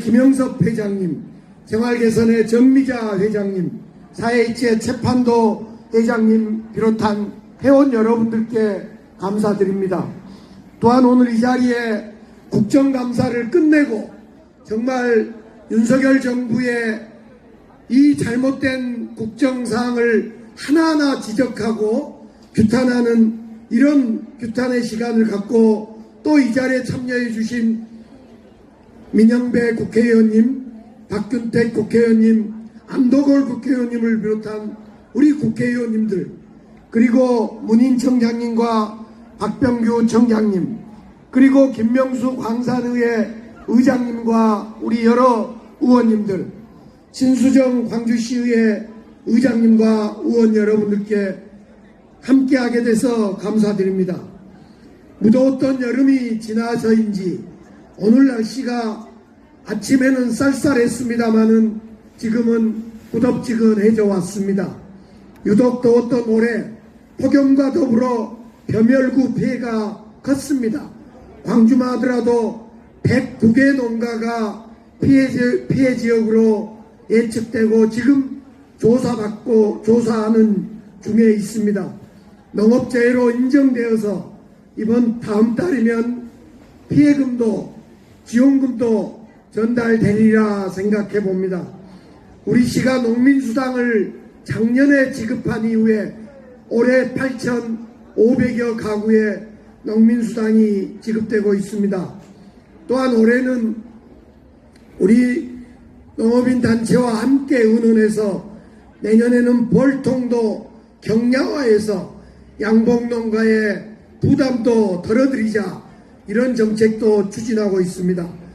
김영섭 회장님, 생활개선의 정미자 회장님, 사회이치의 채판도 회장님 비롯한 회원 여러분들께 감사드립니다. 또한 오늘 이 자리에 국정감사를 끝내고 정말 윤석열 정부의 이 잘못된 국정사항을 하나하나 지적하고 규탄하는 이런 규탄의 시간을 갖고 또 이 자리에 참여해 주신 민영배 국회의원님, 박균택 국회의원님, 안도골 국회의원님을 비롯한 우리 국회의원님들, 그리고 문인 청장님과 박병규 청장님, 그리고 김명수 광산의회 의장님과 우리 여러 의원님들, 신수정 광주시의회 의장님과 의원 여러분들께 함께하게 돼서 감사드립니다. 무더웠던 여름이 지나서인지 오늘 날씨가 아침에는 쌀쌀했습니다마는 지금은 후덥지근해져 왔습니다. 유독 더웠던 올해 폭염과 더불어 벼멸구 피해가 컸습니다. 광주만 하더라도 109개 농가가 피해, 지- 피해 지역으로 예측되고 지금 조사받고 조사하는 중에 있습니다. 농업재해로 인정되어서 이번 다음 달이면 피해금도 지원금도 전달되리라 생각해 봅니다. 우리 시가 농민수당을 작년에 지급한 이후에 올해 8,500여 가구에 농민수당이 지급되고 있습니다. 또한 올해는 우리 농업인 단체와 함께 의논해서 내년에는 벌통도 경량화해서 양봉농가의 부담도 덜어드리자 이런 정책도 추진하고 있습니다.